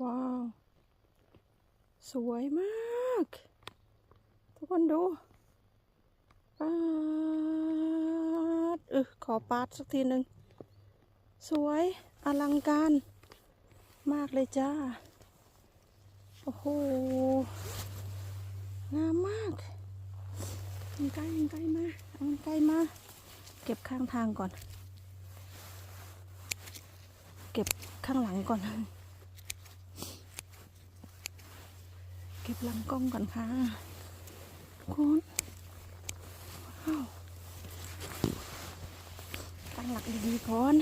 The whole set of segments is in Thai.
ว้าว สวยมาก ทุกคนดูปาดเออขอปาดสักทีหนึ่ง สวยอลังการ มากเลยจ้า โอ้โห งามมากมันใกล้มันใกล้มาเอามันใกล้มา เก็บข้างทางก่อน เก็บข้างหลังก่อน เก็บลังกล้องก่อนค่ะคุณว้าวตั้งหลักดีๆก่อน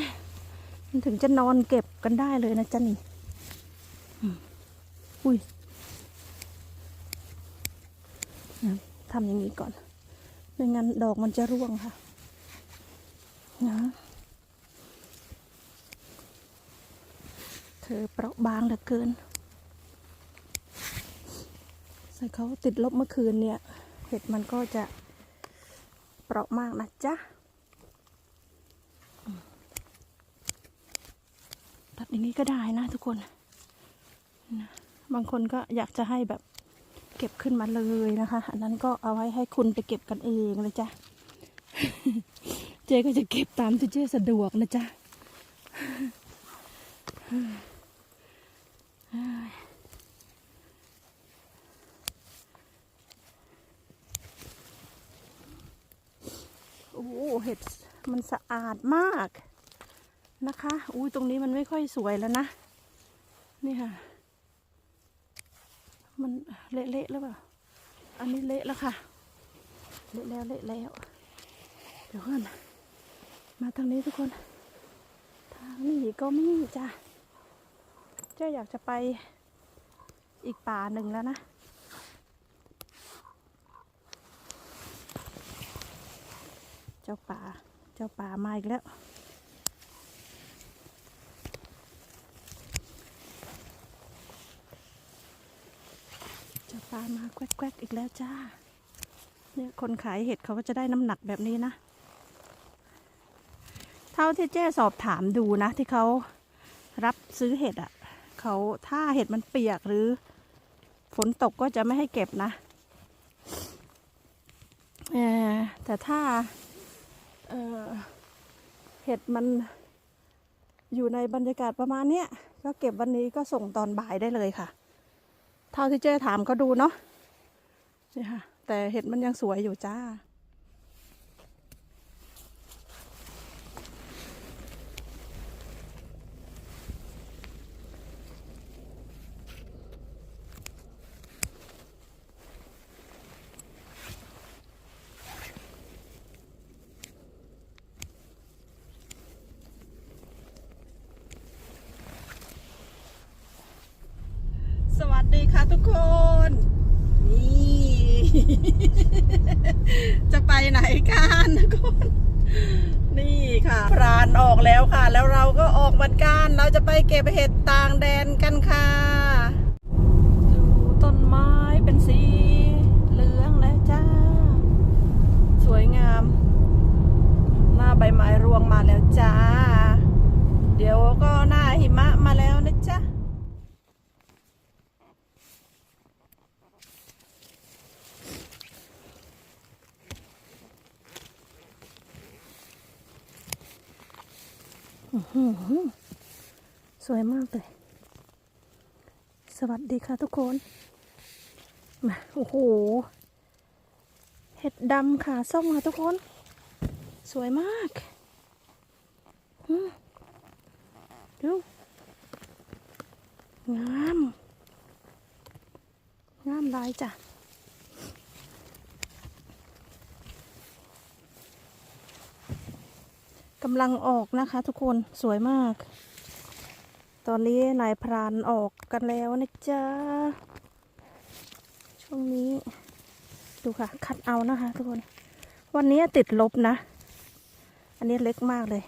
มันถึงจะนอนเก็บกันได้เลยนะจ๊ะนี่อุ้ยทำอย่างนี้ก่อน ไม่งั้นดอกมันจะร่วงค่ะ นะ เธอเปราะบางเหลือเกิน ส่เขาติดลบเมื่อคืนเนี่ย เห็ดมันก็จะเปราะมากนะจ๊ะตัดอย่างนี้ก็ได้นะทุกคนนะบางคนก็อยากจะให้แบบเก็บขึ้นมาเลยนะคะ อันนั้นก็เอาไว้ให้คุณไปเก็บกันเองนะจ๊ะเจ๊ก็จะเก็บตามที่เจ๊สะดวกนะจ๊ะ อ้โหเห็ดมันสะอาดมากนะคะ อุ้ยตรงนี้มันไม่ค่อยสวยแล้วนะ นี่ค่ะ มันเละๆแล้วเปล่า อันนี้เละแล้วค่ะ เละแล้วเละแล้ว เดี๋ยวก่อนมาทางนี้ทุกคน ทางนี้ก็มีจ้ะ เจ้าอยากจะไปอีกป่าหนึ่งแล้วนะ จ้าป่า เจ้าป่ามาอีกแล้วเจ้าป่ามาแกวกๆอีกแล้วจ้า เนี่ยคนขายเห็ดเขาก็จะได้น้ำหนักแบบนี้นะ เท่าที่เจ้สอบถามดูนะ ที่เขารับซื้อเห็ดอะ่ะเขาถ้าเห็ดมันเปียกหรือ ฝนตกก็จะไม่ให้เก็บนะแต่ถ้า เห็ดมันอยู่ในบรรยากาศประมาณเนี้ยก็เก็บวันนี้ก็ส่งตอนบ่ายได้เลยค่ะ เท่าที่เจ้ถามก็ดูเนาะนี่ค่ะ แต่เห็ดมันยังสวยอยู่จ้า สวัสดีค่ะทุกคน นี่ จะไปไหนกันทุกคน นี่ค่ะพรานออกแล้วค่ะ แล้วเราก็ออกเหมือนกัน เราจะไปเก็บเห็ดต่างแดนกันค่ะดูต้นไม้เป็นสีเหลืองแล้วจ้า สวยงาม หน้าใบไม้รวงมาแล้วจ้า เดี๋ยวก็หน้าหิมะมาแล้วนะจ๊ะ อื้อหือ สวยมากเลย สวัสดีค่ะทุกคน มา โอ้โห เห็ดดำขาส้มค่ะทุกคน สวยมากดูงาม งามลายจ้ะำลังออกนะคะ ทุกคนสวยมาก ตอนนี้นายพรานออกกันแล้วนะจ๊ะ ช่วงนี้ ดูค่ะ คัดเอานะคะ ทุกคน วันนี้ติดลบนะ อันนี้เล็กมากเลย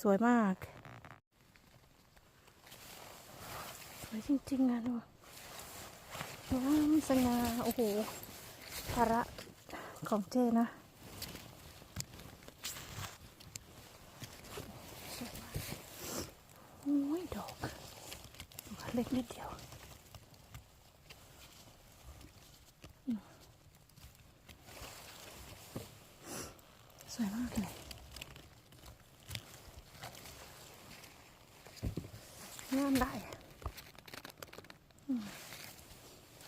สวยมาก สวยจริงๆนะดูงามสง่าโอ้โหภาระของเจนะ นล็กนิดเดียวสวยมากเลยงามได้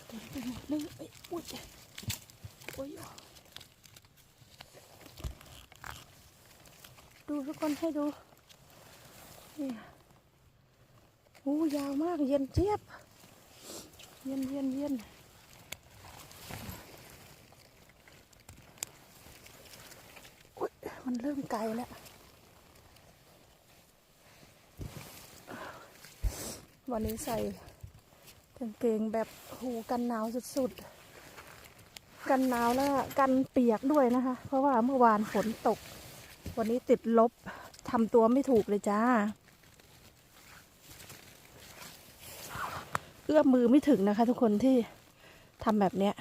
เต็มไปหมดเลยอุ้ยโอ้ยดูทุกคนให้ดูเนี่ย ยาวมากเย็นเจี๊ยบ เย็นเย็นเย็นมันเริ่มไกลแล้ว วันนี้ใส่กางเกงแบบหูกันหนาวสุดๆ กันหนาวแล้วกันเปียกด้วยนะคะ เพราะว่าเมื่อวานฝนตก วันนี้ติดลบทำตัวไม่ถูกเลยจ้า อื้อมมือไม่ถึงนะคะ ทุกคนที่ทำแบบเนี้ย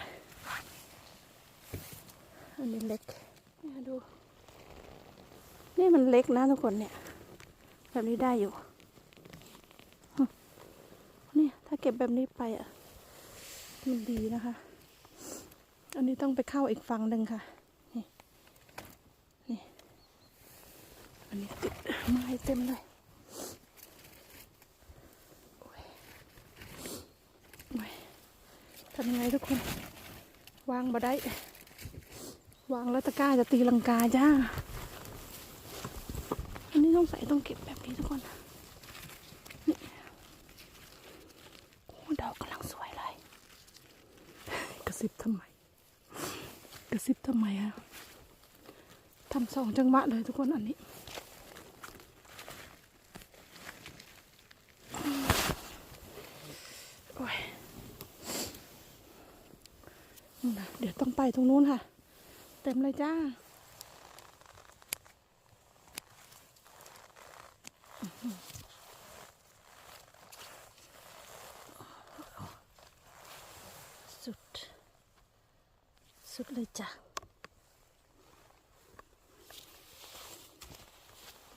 อันนี้เล็กนี่ดู นี่มันเล็กนะทุกคนเนี่ย แบบนี้ได้อยู่นี่ถ้าเก็บแบบนี้ไปอะมันดีนะคะ อันนี้ต้องไปเข้าอีกฝั่งหนึ่งค่ะ นี่ นี่ อันนี้ติดไม้เต็มเลยโอ้ยโอ้ยทำยังไงทุกคน วางบ่ได้ วางแล้วตะกร้าจะตีลังกาจ้า อันนี้ต้องใส่ต้องเก็บแบบนี้ทุกคนนี่โอ้ดอกกำลังสวยเลย กระซิบทำไม กระซิบทำไมอะทำสองจังหวะเลยทุกคนอันนี้ โอ้ยนู่นน่ะเดี๋ยว ต้องไปตรงนู้นค่ะ เต็มเลยจ้า สุด สุดเลยจ้ะ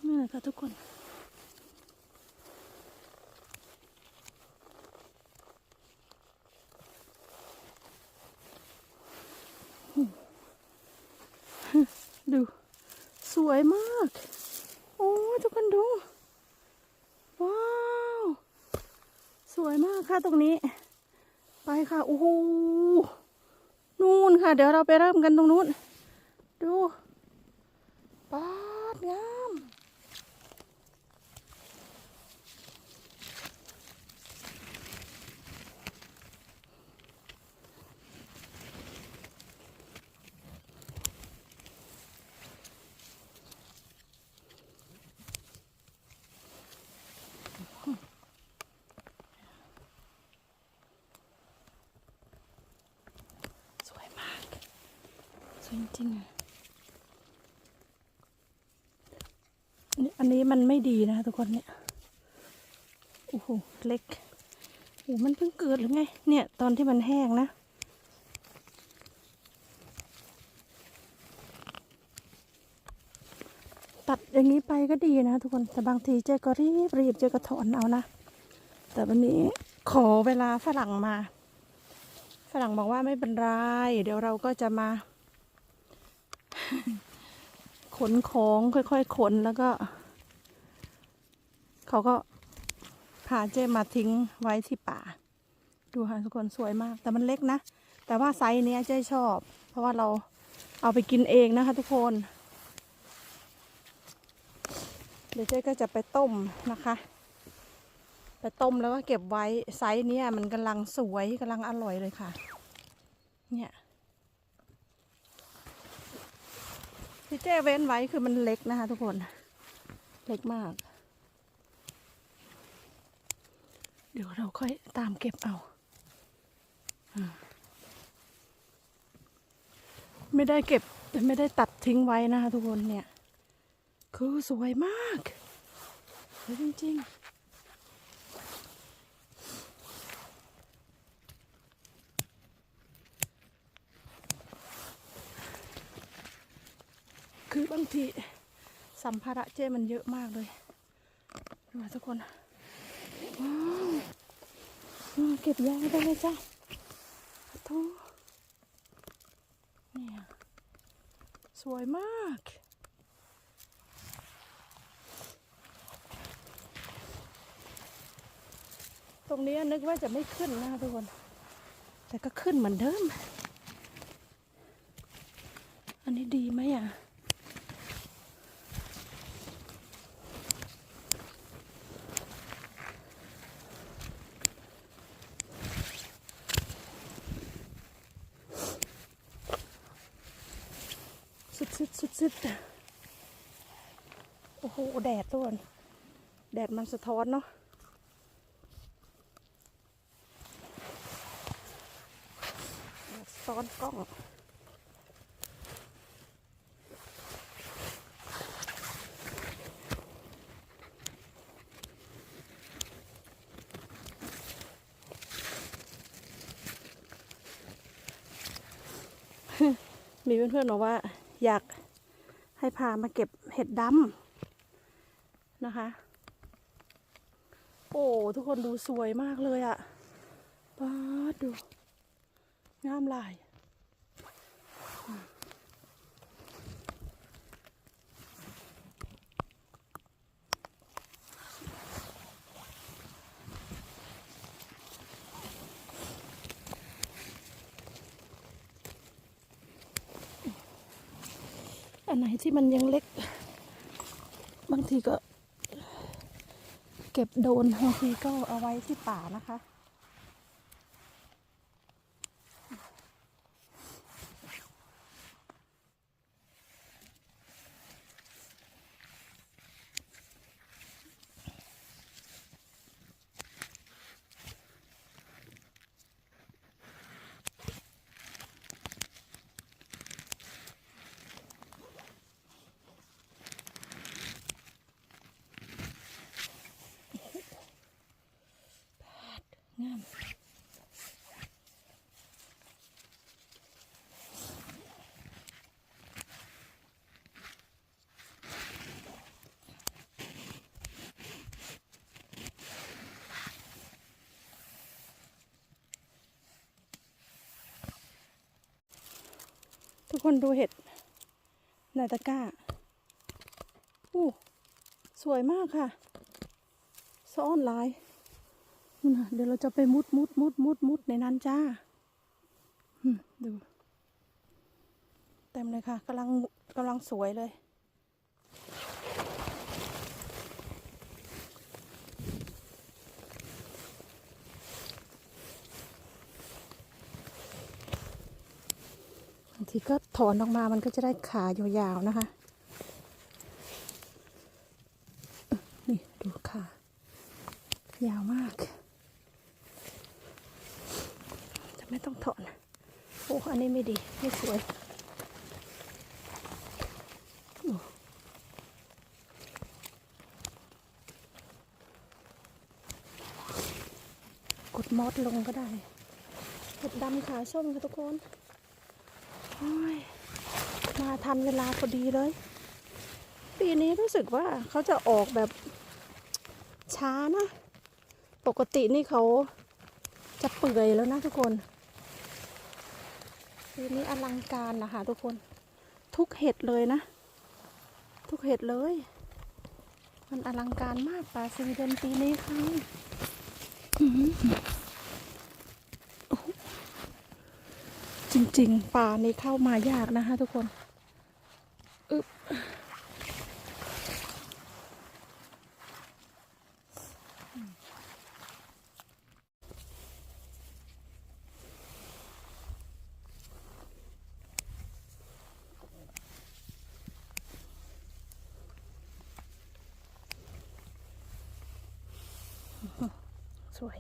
นี่แหละค่ะทุกคน ดู สวยมาก โอ้ย ทุกคนดู ว้าว สวยมากค่ะตรงนี้ ไปค่ะ โอ้โหนู่นค่ะ เดี๋ยวเราไปเริ่มกันตรงนู้น ดูปาดงาม สวยมาก สวยจริงๆอะนี่อันนี้ มันไม่ดีนะทุกคนเนี่ยโอ้โหเล็กโอ้มันเพิ่งเกิดหรือไง เนี่ยตอนที่มันแห้งนะตัดอย่างนี้ไปก็ดีนะทุกคนแต่บางทีเจ๊ก็รีบรีบเจ๊ก็ถอนเอานะ แต่วันนี้ขอเวลาฝรั่งมา ฝรั่งบอกว่าไม่เป็นไร เดี๋ยวเราก็จะมา ขนของค่อยๆขนแล้วก็ เขาก็พาเจ้มาทิ้งไว้ที่ป่า ดูค่ะทุกคนสวยมาก แต่มันเล็กนะ แต่ว่าไซส์เนี้ยเจ้ชอบ เพราะว่าเราเอาไปกินเองนะคะทุกคน เดี๋ยวเจ้ก็จะไปต้มนะคะ ไปต้มแล้วก็เก็บไว้ไซส์เนี้ยมันกำลังสวยกำลังอร่อยเลยค่ะ เนี่ยที่เจ้เว้นไว้คือมันเล็กนะคะทุกคน เล็กมาก เดี๋ยวเราค่อยตามเก็บเอาอไม่ได้เก็บไม่ได้ตัดทิ้งไว้นะคะทุกคนเนี่ย คือสวยมากสวยจริง ๆคือบางทีสัมภาระเจ้มันเยอะมากเลยดูทุกคน เก็บยางได้เลยจ้ะโอ้เนี่ยสวยมาก ตรงนี้นึกว่าจะไม่ขึ้นนะทุกคน แต่ก็ขึ้นเหมือนเดิม อันนี้ดีไหมอะ สุดสุดสุดสุด โอ้โห แดดทุกคนแดดมันสะท้อนเนาะซ้อนกล้องมีเพื่อนๆบอกว่า อยาก ให้พามาเก็บเห็ดดำนะคะ โอ้ ทุกคนดูสวยมากเลยอะป้าดูงามหลาย อันไหนที่มันยังเล็ก บางทีก็ เก็บโดนบางทีก็เอาไว้ที่ป่านะคะ ทุกคนดูเห็ดในตะกร้าอู้สวยมากค่ะ ซ่อนหลายนะเดี๋ยวเราจะไปมุดมุดมุดมุดมุดในนั้นจ้าดู เต็มเลยค่ะกำลังกำลังสวยเลย บางที ก็ถอนออกมามันก็จะได้ขายาวๆนะคะ นี่ดูขายาวมาก จะไม่ต้องถอน โอ้อันนี้ไม่ดีไม่สวยกดมอดลงก็ได้เห็ดดำขาส้มค่ะทุกคน มาทันเวลาพอดีเลย ปีนี้รู้สึกว่าเขาจะออกแบบช้านะ ปกตินี่เขาจะเปื่อยแล้วนะทุกคนปีนี้อลังการนะคะทุกคน ทุกเห็ดเลยนะ ทุกเห็ดเลย มันอลังการมากป่าสวีเดนปีนี้ค่ะอื้อหือโอ้โห จริง ๆ ป่านี้เข้ามายากนะคะทุกคน อึบ สวย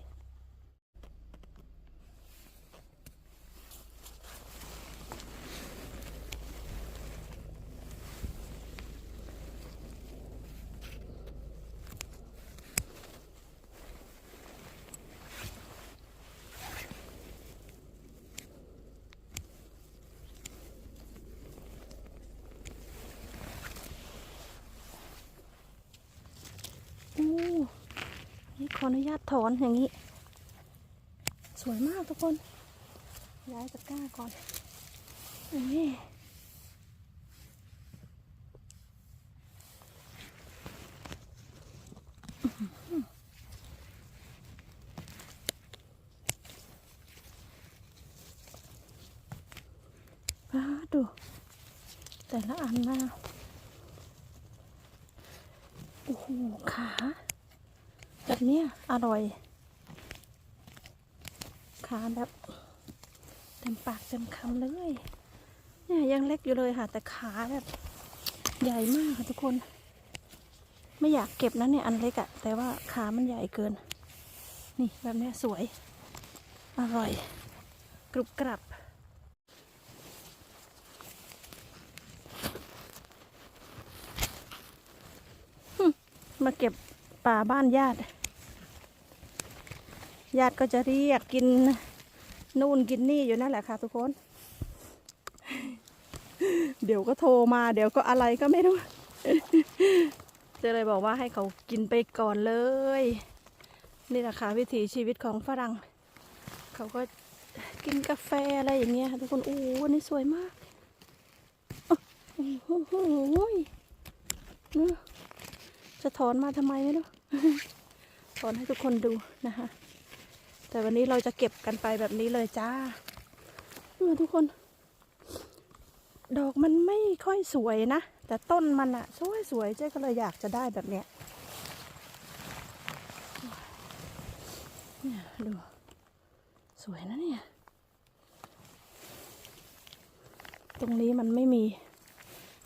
อู้นี่ขออนุญาตถอนอย่างนี้ สวยมากทุกคน ย้ายตะกร้าก่อนนี่ดู แต่ละอันนะโอ้โหขา แบบนี้อร่อยขาแบบเต็มปากเต็มคำเลย เนี่ยยังเล็กอยู่เลยค่ะ แต่ขาแบบ ใหญ่มากค่ะทุกคน ไม่อยากเก็บนะเนี่ยอันเล็กอะแต่ว่าขามันใหญ่เกิน นี่แบบนี้สวย อร่อย กรุบกรับมาเก็บ ป่าบ้านญาติ ญาติก็จะเรียกกินนู่นกินนี่อยู่นั่นแหละค่ะทุกคน เดี๋ยวก็โทรมา เดี๋ยวก็อะไรก็ไม่รู้จะเลยบอกว่าให้เขากินไปก่อนเลย นี่แหละค่ะวิถีชีวิตของฝรั่ง เขาก็กินกาแฟอะไรอย่างเงี้ยทุกคนโอ้วันนี้สวยมากโอ้โห จะถอนมาทำไมไม่รู้ถอนให้ทุกคนดูนะคะ แต่วันนี้เราจะเก็บกันไปแบบนี้เลยจ้าดูทุกคน ดอกมันไม่ค่อยสวยนะ แต่ต้นมันอะสวยสวยเจ๊ก็เลยอยากจะได้แบบเนี้ยเนี่ยดู สวยนะเนี่ย ตรงนี้มันไม่มี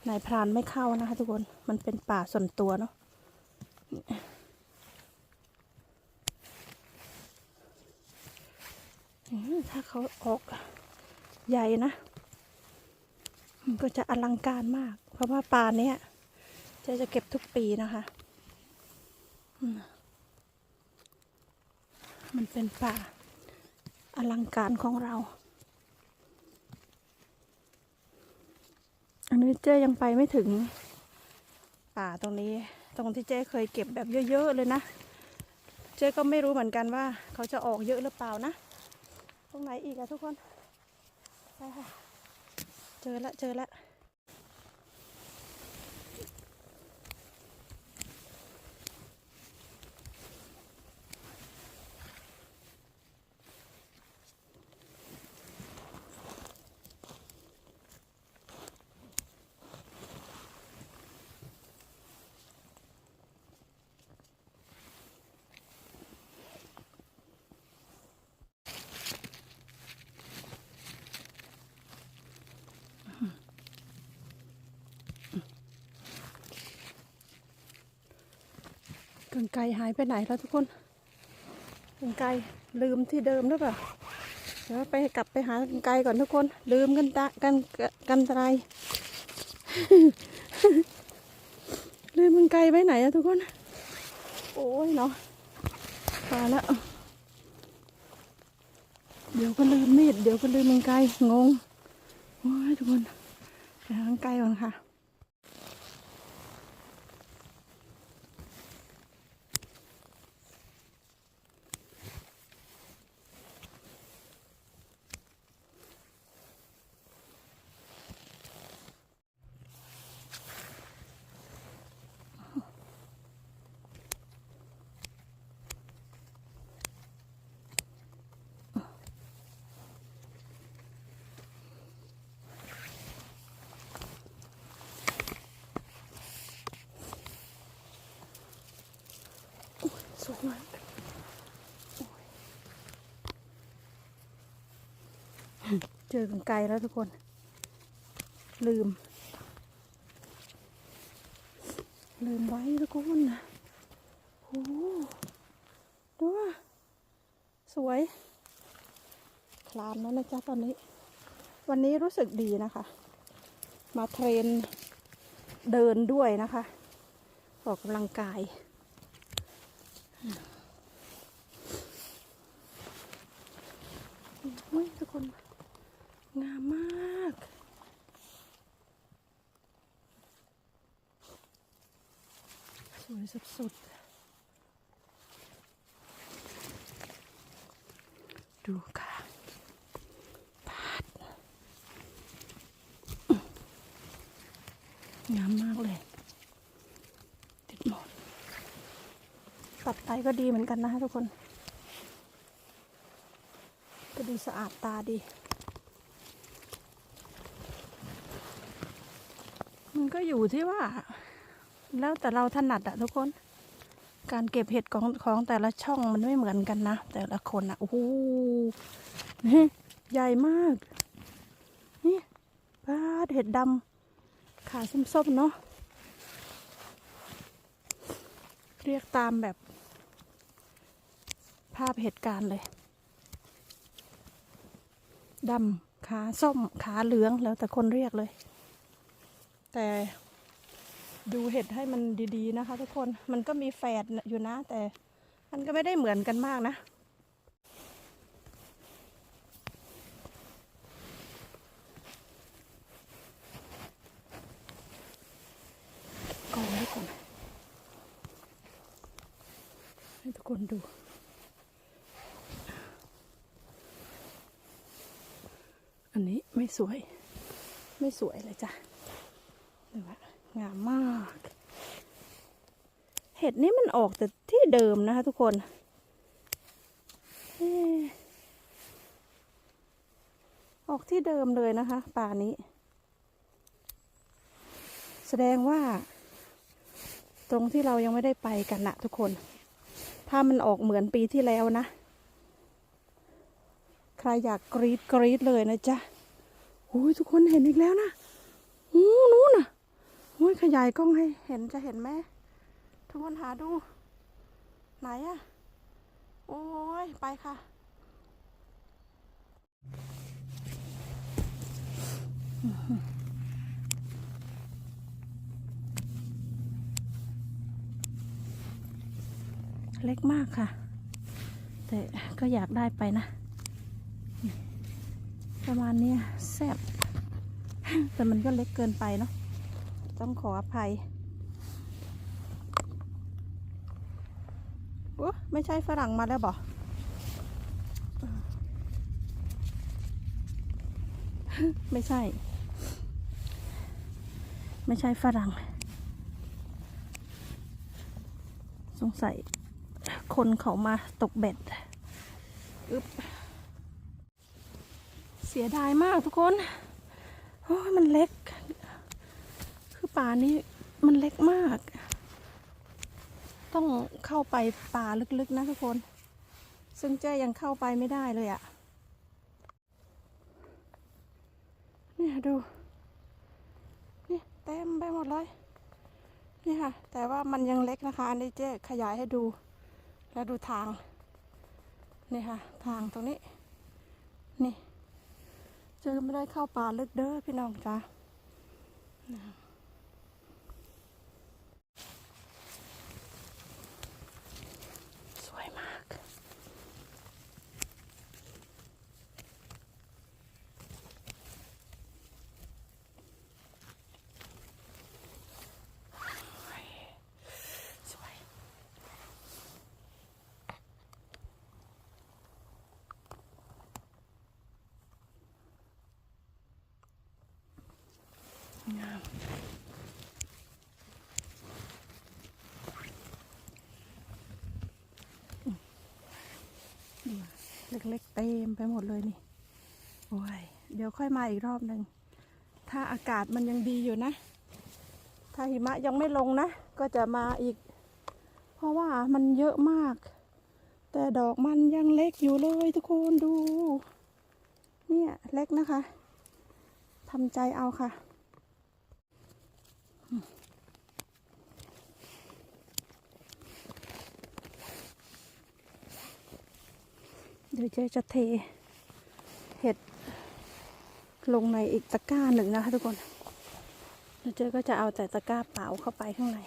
นายพรานไม่เข้านะคะทุกคน มันเป็นป่าส่วนตัวเนาะ ถ้าเขาออกใหญ่นะ มันก็จะอลังการมาก เพราะว่าปลาเนี้ยจะจะเก็บทุกปีนะคะมันเป็นป่าอลังการของเรา อันนี้เจ๊ยังไปไม่ถึงป่าตรงนี้ ตรงที่เจ๊เคยเก็บแบบเยอะๆเลยนะ เจ๊ก็ไม่รู้เหมือนกันว่า เขาจะออกเยอะหรือเปล่านะ ตรงไหนอีกอะทุกคนไปค่ะเจอละเจอละ กางไกรหายไปไหนแล้วทุกคนกางไกรลืมที่เดิมหรือเปล่าเดี๋ยวไปกลับไปหากางไกรก่อนทุกคน ลืมกันตะกันกันอะไรลืมกางไกรไว้ไหนอะทุกคน โอ้ยเนาะมาแล้วเดี๋ยวก็ลืมมีดเดี๋ยวก็ลืมกางไกรงงโอ้ยทุกคนไปหากางไกรก่อนค่ะ เจอกันไกลแล้วทุกคน ลืม ลืมไว้ทุกคนนะโอ้ดูว่าสวย คลานแล้วนะจ๊ะตอนนี้ วันนี้รู้สึกดีนะคะ มาเทรนเดินด้วยนะคะ ออกกำลังกาย โอ้ยทุกคน งามมาก สุดๆ ดูค่ะปาดงามมากเลย ติดหมดตัดไปก็ดีเหมือนกันนะคะทุกคน ก็ดูสะอาดตาดีมันก็อยู่ที่ว่า แล้วแต่เราถนัดอะทุกคน การเก็บเห็ดของของแต่ละช่องมันไม่เหมือนกันนะ แต่ละคนอะโอ้โหใหญ่มาก นี่ปาเห็ดดำขาส้มๆเนาะเรียกตามแบบ ภาพเหตุการณ์เลยดำขาส้มขาเหลืองแล้วแต่คนเรียกเลย แต่ ดูเห็ดให้มันดีๆนะคะ ทุกคนมันก็มีแฝดอยู่นะ แต่มันก็ไม่ได้เหมือนกันมากนะ กองไว้ก่อนให้ทุกคนดูอันนี้ไม่สวย ไม่สวยเลยจ้ะดูว่า งามมาก เห็ดนี้มันออกแต่ที่เดิมนะคะทุกคนออกที่เดิมเลยนะคะป่านี้ แสดงว่า ตรงที่เรายังไม่ได้ไปกันนะทุกคน ถ้ามันออกเหมือนปีที่แล้วนะ ใครอยากกรีดกรีดเลยนะจ๊ะโอ้ยทุกคนเห็นอีกแล้วนะโอ้นู้นน่ะ อ้ยขยายกล้องให้เห็นจะเห็นไหมทุกคนหาดู ไหนอะโอ้ยไปค่ะ เล็กมากค่ะ แต่ก็อยากได้ไปนะ ประมาณนี้แซ่บแต่มันก็เล็กเกินไปเนาะ ต้องขออภัยโอ้ไม่ใช่ฝรั่งมาแล้วบอไม่ใช่ ไม่ใช่ฝรั่ง สงสัย คนเขามาตกเบ็ดอึบเสียดายมากทุกคน โอ้มันเล็ก ป่านี้มันเล็กมาก ต้องเข้าไปป่าลึกๆนะทุกคน ซึ่งเจ้ยังเข้าไปไม่ได้เลยอะ่ะเนี่ยดูนี่เต็มไปหมดเลยนี่ค่ะ แต่ว่ามันยังเล็กนะคะอันนี้เจ๊ขยายให้ดู แล้วดูทาง นี่ค่ะ ทางตรงนี้ นี่เจอไม่ได้เข้าป่าลึกเด้อพี่น้องจ้าสวยมาก สวย งามอืมดู เล็กๆเต็มไปหมดเลยนี่โอ้ยเดี๋ยวค่อยมาอีกรอบหนึ่งถ้าอากาศมันยังดีอยู่นะ ถ้าหิมะยังไม่ลงนะ ก็จะมาอีก เพราะว่ามันเยอะมาก แต่ดอกมันยังเล็กอยู่เลยทุกคนดู เนี่ยเล็กนะคะทำใจเอาค่ะ เดี๋ยวเจ๊จะเทเห็ดลงในอีกตะกร้าหนึ่งนะคะทุกคนเดี๋ยวเจ๊ก็จะเอาแต่ตะกร้าเปล่าเข้าไปข้างใน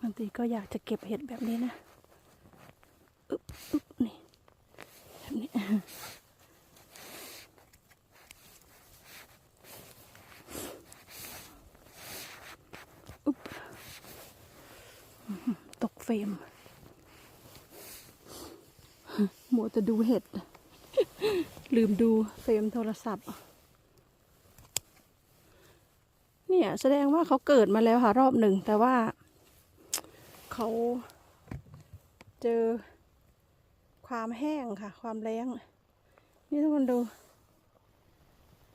บางทีก็อยากจะเก็บเห็ดแบบนี้นะ อึ๊บอึ๊บนี่แบบนี้ อุ๊บอื้อหือตกเฟรมหมัวจะดูเห็ด ลืมดูเฟรมโทรศัพท์ เนี่ยแสดงว่าเขาเกิดมาแล้วค่ะ รอบหนึ่ง แต่ว่า เขาเจอความแห้งค่ะ ความแรงนี่ทุกคนดู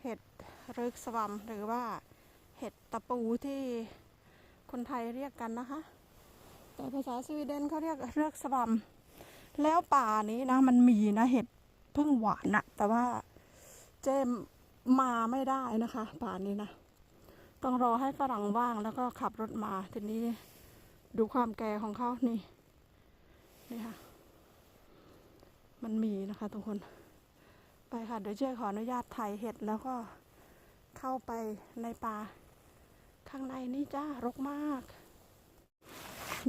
เห็ดเริกสวัมหรือว่าเห็ดตะปูที่คนไทยเรียกกันนะคะ แต่ภาษาสวีเดนเขาเรียกเรือกสวัมแล้วป่านี้นะ มันมีนะเห็ดพึ่งหวานนะแต่ว่าเจมมาไม่ได้นะคะ ป่านี้นะ ต้องรอให้ฝรั่งว่างแล้วก็ขับรถมาทีนี้ดูความแก่ของเขานี่นี่ค่ะ มันมีนะคะทุกคน ไปค่ะ เดี๋ยวเจ๊ขออนุญาตถ่ายเห็ดแล้วก็เข้าไปในป่า ข้างในนี่จ้ารกมาก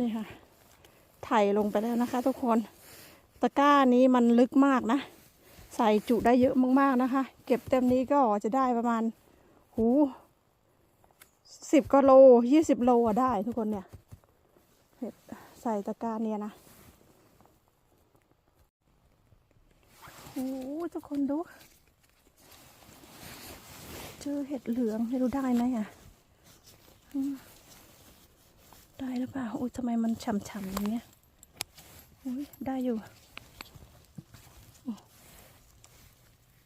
นี่ค่ะถ่ายลงไปแล้วนะคะ ทุกคน ตะกร้านี้มันลึกมากนะ ใส่จุได้เยอะมากๆนะคะ เก็บเต็มนี้ก็จะได้ประมาณ หูสิบกโลยี่สิบโลอะได้ทุกคนเนี่ยเห็ดใส่ตะกร้าเนี่ยนะโอ้ทุกคนดู เจอเห็ดเหลืองไม่รู้ได้ไหมอะ ได้หรือเปล่าอุ้ยทำไมมันฉ่ำๆอย่างเงี้ยอุ้ยได้อยู่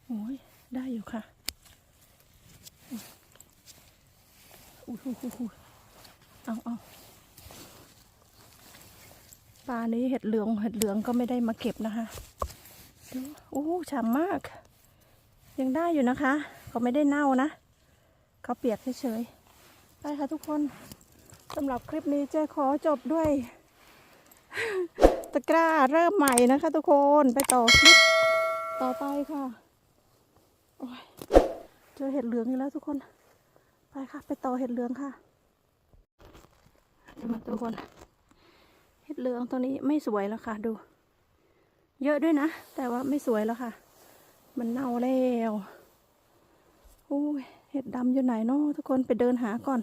โอ้ยได้อยู่ค่ะอุ้ยอุ้ยอุ้ยเอาเอาปลานี้เห็ดเหลืองเห็ดเหลืองก็ไม่ได้มาเก็บนะคะดูโอ้ฉ่ำมาก ยังได้อยู่นะคะ เขาไม่ได้เน่านะ เขาเปียกเฉยๆไปค่ะทุกคน สำหรับคลิปนี้เจ๊ขอจบด้วย ตะกร้าเริ่มใหม่นะคะทุกคนไปต่อคลิปต่อไปค่ะโอ้ยเจอเห็ดเหลืองอีกแล้วทุกคน ไปค่ะ ไปต่อเห็ดเหลืองค่ะมาทุกคน เห็ดเหลืองตัวนี้ไม่สวยแล้วค่ะ ดู เยอะด้วยนะ แต่ว่าไม่สวยแล้วค่ะ มันเน่าแล้วโอ้ยเห็ดดำอยู่ไหนเนาะทุกคนไปเดินหาก่อน